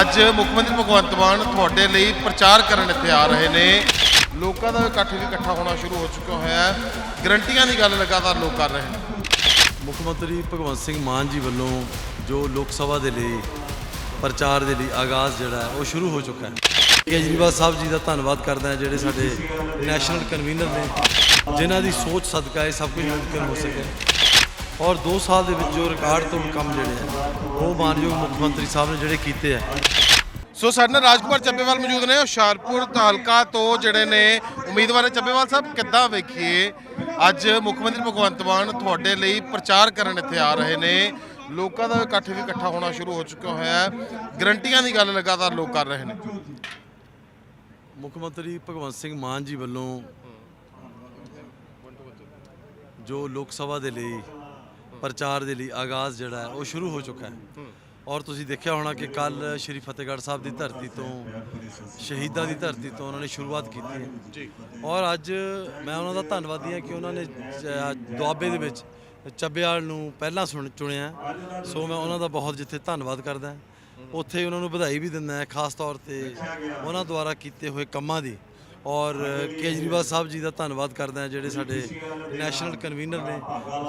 ਅੱਜ ਮੁੱਖ ਮੰਤਰੀ ਭਗਵੰਤ ਮਾਨ ਤੁਹਾਡੇ ਲਈ ਪ੍ਰਚਾਰ ਕਰਨ ਇੱਥੇ ਆ ਰਹੇ ਨੇ। ਲੋਕਾਂ ਦਾ ਇਕੱਠ ਵੀ ਇਕੱਠਾ ਹੋਣਾ ਸ਼ੁਰੂ ਹੋ ਚੁੱਕਾ ਹੋਇਆ ਗਰੰਟੀਆਂ ਦੀ ਗੱਲ ਲਗਾਤਾਰ ਲੋਕ ਕਰ ਰਹੇ ਨੇ। ਮੁੱਖ ਮੰਤਰੀ ਭਗਵੰਤ ਸਿੰਘ ਮਾਨ ਜੀ ਵੱਲੋਂ ਜੋ ਲੋਕ ਸਭਾ ਦੇ ਲਈ, ਪ੍ਰਚਾਰ ਦੇ ਲਈ ਆਗਾਜ਼ ਜਿਹੜਾ ਉਹ ਸ਼ੁਰੂ ਹੋ ਚੁੱਕਾ ਹੈ। ਕੇਜਰੀਵਾਲ ਸਾਹਿਬ ਜੀ ਦਾ ਧੰਨਵਾਦ ਕਰਦਾ ਹਾਂ, ਜਿਹੜੇ ਸਾਡੇ ਨੈਸ਼ਨਲ ਕਨਵੀਨਰ ਨੇ, ਜਿਨ੍ਹਾਂ ਦੀ ਸੋਚ ਸਦਕਾ ਇਹ ਸਭ ਕੁਝ ਮੁਮਕਿਨ ਹੋ ਸਕਿਆ। ਔਰ 2 ਸਾਲ ਦੇ ਵਿੱਚ ਜੋ ਰਿਕਾਰਡ ਤੋੜ ਕੰਮ ਜਿਹੜੇ ਆ ਉਹ ਮਾਨਯੋਗ ਮੁੱਖ ਮੰਤਰੀ ਸਾਹਿਬ ਨੇ ਜਿਹੜੇ ਕੀਤੇ ਆ। ਸੋ ਸਾਡੇ ਨਾਲ ਰਾਜਕੁਮਾਰ ਚੱਬੇਵਾਲ ਮੌਜੂਦ ਨੇ ਹੁਸ਼ਿਆਰਪੁਰ ਤਾਲਕਾ ਤੋਂ ਜਿਹੜੇ ਨੇ ਉਮੀਦਵਾਰ ਚੱਬੇਵਾਲ ਸਾਹਿਬ ਕਿੱਦਾਂ ਵੇਖੀਏ? ਅੱਜ ਮੁੱਖ ਮੰਤਰੀ ਭਗਵੰਤ ਮਾਨ ਤੁਹਾਡੇ ਲਈ ਪ੍ਰਚਾਰ ਕਰਨ ਇੱਥੇ ਆ ਰਹੇ ਨੇ। ਲੋਕਾਂ ਦਾ ਇਕੱਠ ਵੀ ਇਕੱਠਾ ਹੋਣਾ ਸ਼ੁਰੂ ਹੋ ਚੁੱਕਾ ਹੋਇਆ ਹੈ। ਗਰੰਟੀਆਂ ਦੀ ਗੱਲ ਲਗਾਤਾਰ ਲੋਕ ਕਰ ਰਹੇ ਨੇ। ਮੁੱਖ ਮੰਤਰੀ ਭਗਵੰਤ ਸਿੰਘ ਮਾਨ ਜੀ ਵੱਲੋਂ ਜੋ ਲੋਕ ਸਭਾ ਦੇ ਲਈ ਪ੍ਰਚਾਰ ਦੇ ਲਈ ਆਗਾਜ਼ ਜਿਹੜਾ ਹੈ ਉਹ ਸ਼ੁਰੂ ਹੋ ਚੁੱਕਾ ਹੈ। ਔਰ ਤੁਸੀਂ ਦੇਖਿਆ ਹੋਣਾ ਕਿ ਕੱਲ ਸ਼੍ਰੀ ਫਤਿਹਗੜ੍ਹ ਸਾਹਿਬ ਦੀ ਧਰਤੀ ਤੋਂ ਸ਼ਹੀਦਾਂ ਦੀ ਧਰਤੀ ਤੋਂ ਉਹਨਾਂ ਨੇ ਸ਼ੁਰੂਆਤ ਕੀਤੀ ਹੈ। ਜੀ। ਔਰ ਅੱਜ ਮੈਂ ਉਹਨਾਂ ਦਾ ਧੰਨਵਾਦੀ ਹਾਂ ਕਿ ਉਹਨਾਂ ਨੇ ਦੁਆਬੇ ਦੇ ਵਿੱਚ ਚੱਬੇਵਾਲ ਨੂੰ ਪਹਿਲਾਂ ਸੁਣ ਚੁਣਿਆ ਸੋ ਮੈਂ ਉਹਨਾਂ ਦਾ ਬਹੁਤ ਜਿੱਥੇ ਧੰਨਵਾਦ ਕਰਦਾ ਉੱਥੇ ਉਹਨਾਂ ਨੂੰ ਵਧਾਈ ਵੀ ਦਿੰਦਾ ਖਾਸ ਤੌਰ ਤੇ ਉਹਨਾਂ ਦੁਆਰਾ ਕੀਤੇ ਹੋਏ ਕੰਮਾਂ ਦੀ। ਔਰ ਕੇਜਰੀਵਾਲ ਸਾਹਿਬ ਜੀ ਦਾ ਧੰਨਵਾਦ ਕਰਦਾ ਹਾਂ ਜਿਹੜੇ ਸਾਡੇ ਨੈਸ਼ਨਲ ਕਨਵੀਨਰ ਨੇ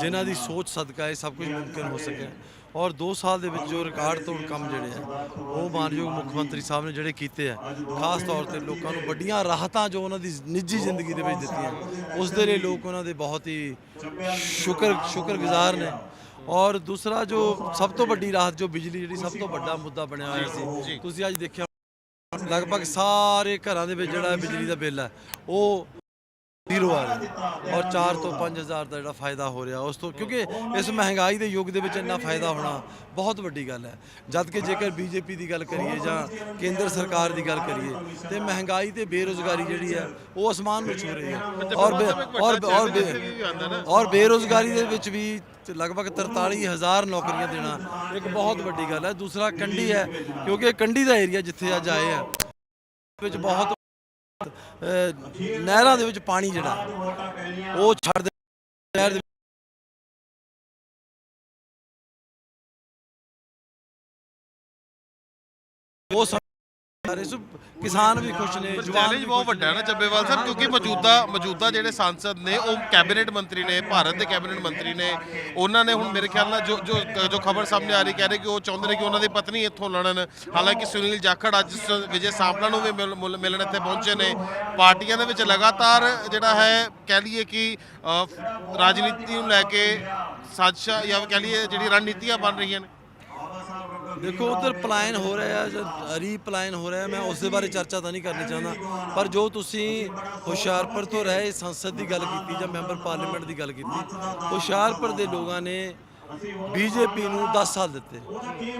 ਜਿਨ੍ਹਾਂ ਦੀ ਸੋਚ ਸਦਕਾ ਇਹ ਸਭ ਕੁਝ ਮੁਮਕਿਨ ਹੋ ਸਕਿਆ। ਔਰ 2 ਸਾਲ ਦੇ ਵਿੱਚ ਜੋ ਰਿਕਾਰਡ ਤੋੜ ਕੰਮ ਜਿਹੜੇ ਆ ਉਹ ਮਾਨਯੋਗ ਮੁੱਖ ਮੰਤਰੀ ਸਾਹਿਬ ਨੇ ਜਿਹੜੇ ਕੀਤੇ ਆ ਖਾਸ ਤੌਰ ਤੇ ਲੋਕਾਂ ਨੂੰ ਵੱਡੀਆਂ ਰਾਹਤਾਂ ਜੋ ਉਹਨਾਂ ਦੀ ਨਿੱਜੀ ਜ਼ਿੰਦਗੀ ਦੇ ਵਿੱਚ ਦਿੱਤੀਆਂ ਉਸ ਦੇ ਲਈ ਲੋਕ ਉਹਨਾਂ ਦੇ ਬਹੁਤ ਹੀ ਸ਼ੁਕਰ ਸ਼ੁਕਰਗੁਜ਼ਾਰ ਨੇ। ਔਰ ਦੂਸਰਾ ਜੋ ਸਭ ਤੋਂ ਵੱਡੀ ਰਾਹਤ ਜੋ ਬਿਜਲੀ ਜਿਹੜੀ ਸਭ ਤੋਂ ਵੱਡਾ ਮੁੱਦਾ ਬਣਿਆ ਹੋਇਆ ਸੀ ਤੁਸੀਂ ਅੱਜ ਦੇਖਿਆ ਲਗਭਗ ਸਾਰੇ ਘਰਾਂ ਦੇ ਵਿੱਚ ਜਿਹੜਾ ਬਿਜਲੀ ਦਾ ਬਿੱਲ ਹੈ ਉਹ ਜ਼ੀਰੋ ਆ ਰਿਹਾ ਔਰ 4 ਤੋਂ 5000 ਦਾ ਜਿਹੜਾ ਫਾਇਦਾ ਹੋ ਰਿਹਾ ਉਸ ਤੋਂ ਕਿਉਂਕਿ ਇਸ ਮਹਿੰਗਾਈ ਦੇ ਯੁੱਗ ਦੇ ਵਿੱਚ ਇੰਨਾ ਫਾਇਦਾ ਹੋਣਾ ਬਹੁਤ ਵੱਡੀ ਗੱਲ ਹੈ। ਜਦ ਕਿ ਜੇਕਰ ਬੀਜੇਪੀ ਦੀ ਗੱਲ ਕਰੀਏ ਜਾਂ ਕੇਂਦਰ ਸਰਕਾਰ ਦੀ ਗੱਲ ਕਰੀਏ ਤੇ ਮਹਿੰਗਾਈ ਤੇ ਬੇਰੋਜ਼ਗਾਰੀ ਜਿਹੜੀ ਹੈ ਉਹ ਅਸਮਾਨ ਨੂੰ ਛੂ ਰਹੀ ਹੈ। ਔਰ ਔਰ ਔਰ ਔਰ ਬੇਰੋਜ਼ਗਾਰੀ ਦੇ ਵਿੱਚ ਵੀ ਲਗਭਗ 43000 ਨੌਕਰੀਆਂ ਦੇਣਾ ਇੱਕ ਬਹੁਤ ਵੱਡੀ ਗੱਲ ਹੈ। ਦੂਸਰਾ ਕੰਢੀ ਹੈ ਕਿਉਂਕਿ ਕੰਢੀ ਦਾ ਏਰੀਆ ਜਿੱਥੇ ਅੱਜ ਆਏ ਆ ਵਿੱਚ ਬਹੁਤ ਨਹਿਰਾਂ ਦੇ ਵਿੱਚ ਪਾਣੀ ਜਿਹੜਾ ਉਹ ਛੱਡ ਦੇ ਨਹਿਰ ਦੇ ਉਹ ਸਾਰੇ ਸੋ ਕਿਸਾਨ ਵੀ ਖੁਸ਼ ਨੇ ਚੈਲੰਜ ਬਹੁਤ ਵੱਡਾ ਹੈ ਨਾ ਚੱਬੇਵਾਲ ਸਾਹਿਬ ਕਿਉਂਕਿ ਮੌਜੂਦਾ ਮੌਜੂਦਾ ਜਿਹੜੇ ਸੰਸਦ ਨੇ ਉਹ ਕੈਬਨਿਟ ਮੰਤਰੀ ਨੇ ਭਾਰਤ ਦੇ ਕੈਬਨਿਟ ਮੰਤਰੀ ਨੇ ਉਹਨਾਂ ਨੇ ਹੁਣ ਮੇਰੇ ਖਿਆਲ ਨਾਲ ਜੋ ਜੋ ਜੋ ਖਬਰ ਸਾਹਮਣੇ ਆ ਰਹੀ ਕਹਿ ਰਹੇ ਕਿ ਉਹ ਚਾਹੁੰਦੇ ਨੇ ਕਿ ਉਹਨਾਂ ਦੀ ਪਤਨੀ ਇੱਥੋਂ ਲੜਨ। ਹਾਲਾਂਕਿ ਸੁਨੀਲ ਜਾਖੜ ਅੱਜ ਵਿਜੇ ਸਾਂਪਲਾ ਨੂੰ ਵੀ ਮਿਲ- ਮੁਲ- ਮਿਲਣ ਇੱਥੇ ਪਹੁੰਚੇ ਨੇ। ਪਾਰਟੀਆਂ ਦੇ ਵਿੱਚ ਲਗਾਤਾਰ ਜਿਹੜਾ ਹੈ ਕਹਿ ਲਈਏ ਕਿ ਰਾਜਨੀਤੀ ਨੂੰ ਲੈ ਕੇ ਸਾਜ਼ਿਸ਼ਾਂ ਜਾਂ ਕਹਿ ਲਈਏ ਜਿਹੜੀ ਰਣਨੀਤੀਆਂ ਬਣ ਰਹੀਆਂ ਨੇ। ਦੇਖੋ ਉਧਰ ਪਲਾਇਨ ਹੋ ਰਿਹਾ ਹੈ ਜਾਂ ਰੀਪਲਾਇਨ ਹੋ ਰਿਹਾ, ਮੈਂ ਉਸ ਦੇ ਬਾਰੇ ਚਰਚਾ ਤਾਂ ਨਹੀਂ ਕਰਨੀ ਚਾਹੁੰਦਾ। ਪਰ ਜੋ ਤੁਸੀਂ ਹੁਸ਼ਿਆਰਪੁਰ ਤੋਂ ਰਹੇ ਸੰਸਦ ਦੀ ਗੱਲ ਕੀਤੀ ਜਾਂ ਮੈਂਬਰ ਪਾਰਲੀਮੈਂਟ ਦੀ ਗੱਲ ਕੀਤੀ, ਹੁਸ਼ਿਆਰਪੁਰ ਦੇ ਲੋਕਾਂ ਨੇ ਬੀਜੇਪੀ ਨੂੰ 10 ਸਾਲ ਦਿੱਤੇ।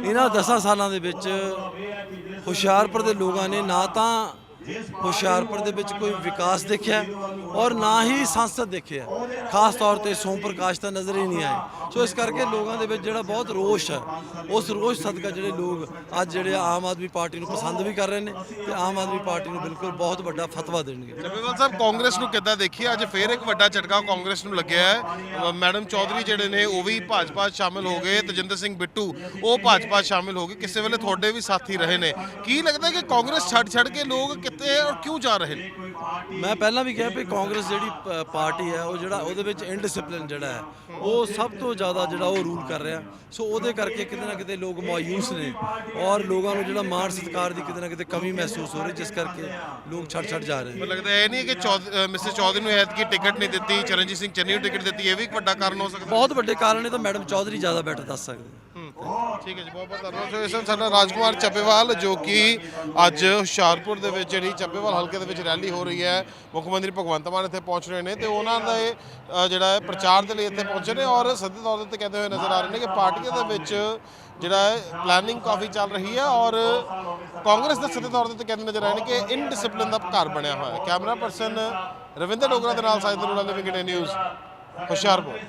ਇਹਨਾਂ 10 ਸਾਲਾਂ ਦੇ ਵਿੱਚ ਹੁਸ਼ਿਆਰਪੁਰ ਦੇ ਲੋਕਾਂ ਨੇ ਨਾ ਤਾਂ ਹੁਸ਼ਿਆਰਪੁਰ ਦੇ ਵਿੱਚ ਕੋਈ ਵਿਕਾਸ ਦੇਖਿਆ ਔਰ ਨਾ ਹੀ ਸੰਸਦ ਦੇਖਿਆ। ਖਾਸ ਤੌਰ ਤੇ ਸੋਮ ਪ੍ਰਕਾਸ਼ ਤਾਂ ਨਜ਼ਰ ਹੀ ਨਹੀਂ ਆਏ। ਸੋ ਇਸ ਕਰਕੇ ਲੋਕਾਂ ਦੇ ਵਿੱਚ ਜਿਹੜਾ ਬਹੁਤ ਰੋਸ਼ ਹੈ ਉਸ ਰੋਸ਼ ਸਦਕਾ ਜਿਹੜੇ ਲੋਕ ਅੱਜ ਜਿਹੜੇ ਆਮ ਆਦਮੀ ਪਾਰਟੀ ਨੂੰ ਪਸੰਦ ਵੀ ਕਰ ਰਹੇ ਨੇ ਤੇ ਆਮ ਆਦਮੀ ਪਾਰਟੀ ਨੂੰ ਬਿਲਕੁਲ ਬਹੁਤ ਵੱਡਾ ਫਤਵਾ ਦੇਣਗੇ। ਚੱਬੇਵਾਲ ਸਾਹਿਬ ਕਾਂਗਰਸ ਨੂੰ ਕਿੱਦਾਂ ਦੇਖੀਏ ਅੱਜ ਫੇਰ ਇੱਕ ਵੱਡਾ ਝਟਕਾ ਕਾਂਗਰਸ ਨੂੰ ਲੱਗਿਆ ਹੈ। ਮੈਡਮ ਚੌਧਰੀ ਜਿਹੜੇ ਨੇ ਉਹ ਵੀ ਭਾਜਪਾ ਸ਼ਾਮਿਲ ਹੋ ਗਏ। ਤਜਿੰਦਰ ਸਿੰਘ ਬਿੱਟੂ ਉਹ ਭਾਜਪਾ ਸ਼ਾਮਿਲ ਹੋ ਗਏ। ਕਿਸੇ ਵੇਲੇ ਤੁਹਾਡੇ ਵੀ ਸਾਥੀ ਰਹੇ ਨੇ। ਕੀ ਲੱਗਦਾ ਕਿ ਕਾਂਗਰਸ ਛੱਡ ਛੱਡ ਕੇ ਲੋਕ ਕਿੱਥੇ ਔਰ ਕਿਉਂ ਜਾ ਰਹੇ ਨੇ? ਮੈਂ ਪਹਿਲਾਂ ਵੀ ਕਿਹਾ ਵੀ ਕਾਂਗਰਸ ਜਿਹੜੀ ਪਾਰਟੀ ਹੈ ਉਹ ਜਿਹੜਾ ਉਹਦੇ ਵਿੱਚ ਇਨਡਿਸਪਲਿਨ ਜਿਹੜਾ ਹੈ ਉਹ ਸਭ ਤੋਂ ਜ਼ਿਆਦਾ ਜਿਹੜਾ ਉਹ ਰੂਲ ਕਰ ਰਿਹਾ। ਸੋ ਉਹਦੇ ਕਰਕੇ ਕਿਤੇ ਨਾ ਕਿਤੇ ਲੋਕ ਮਾਯੂਸ ਨੇ ਔਰ ਲੋਕਾਂ ਨੂੰ ਜਿਹੜਾ ਮਾਣ ਸਤਿਕਾਰ ਦੀ ਕਿਤੇ ਨਾ ਕਿਤੇ ਕਮੀ ਮਹਿਸੂਸ ਹੋ ਰਹੀ ਜਿਸ ਕਰਕੇ ਲੋਕ ਛੱਡ ਛੱਡ ਜਾ ਰਹੇ ਨੇ। ਮੈਨੂੰ ਲੱਗਦਾ ਇਹ ਨਹੀਂ ਕਿ ਮਿਸਟਰ ਚੌਧਰੀ ਨੂੰ ਐਤਕੀ ਟਿਕਟ ਨਹੀਂ ਦਿੱਤੀ ਚਰਨਜੀਤ ਸਿੰਘ ਚੰਨੀ ਨੂੰ ਟਿਕਟ ਦਿੱਤੀ ਇਹ ਵੀ ਇੱਕ ਵੱਡਾ ਕਾਰਨ ਹੋ ਸਕਦਾ। ਬਹੁਤ ਵੱਡੇ ਕਾਰਨ ਨੇ ਤਾਂ ਮੈਡਮ ਚੌਧਰੀ ਜ਼ਿਆਦਾ ਬੈਟਰ ਦੱਸ ਸਕਦੇ ਠੀਕ ਹੈ ਜੀ, ਬਹੁਤ ਬਹੁਤ ਧੰਨਵਾਦ। ਸੋ ਇਸ ਨਾਲ ਸਾਡਾ ਰਾਜਕੁਮਾਰ ਚੱਬੇਵਾਲ, ਜੋ ਕਿ ਅੱਜ ਹੁਸ਼ਿਆਰਪੁਰ ਦੇ ਵਿੱਚ ਜਿਹੜੀ ਚੱਬੇਵਾਲ ਹਲਕੇ ਦੇ ਵਿੱਚ ਰੈਲੀ ਹੋ ਰਹੀ ਹੈ, ਮੁੱਖ ਮੰਤਰੀ ਭਗਵੰਤ ਮਾਨ ਇੱਥੇ ਪਹੁੰਚ ਰਹੇ ਨੇ ਤੇ ਉਹਨਾਂ ਦਾ ਇਹ ਜਿਹੜਾ ਹੈ ਪ੍ਰਚਾਰ ਦੇ ਲਈ ਇੱਥੇ ਪਹੁੰਚੇ ਨੇ ਔਰ ਸਿੱਧੇ ਤੌਰ ਤੇ ਕਹਿੰਦੇ ਹੋਏ ਨਜ਼ਰ ਆ ਰਹੇ ਨੇ ਕਿ ਪਾਰਟੀਆਂ ਦੇ ਵਿੱਚ ਜਿਹੜਾ ਹੈ ਪਲੈਨਿੰਗ ਕਾਫੀ ਚੱਲ ਰਹੀ ਹੈ ਔਰ ਕਾਂਗਰਸ ਦੇ ਸਿੱਧੇ ਤੌਰ ਤੇ ਕਹਿੰਦੇ ਨਜ਼ਰ ਆਏ ਨੇ ਕਿ ਇਨਡਿਸਪਲਿਨ ਦਾ ਘਰ ਬਣਿਆ ਹੋਇਆ ਹੈ। ਕੈਮਰਾ ਪਰਸਨ ਰਵਿੰਦਰ ਡੋਗਰਾ ਦੇ ਨਾਲ ਸਾਇਦ ਰੋਲਾ ਲਿਵਿੰਗ ਇੰਡੀਆ ਨਿਊਜ਼, ਹੁਸ਼ਿਆਰਪੁਰ।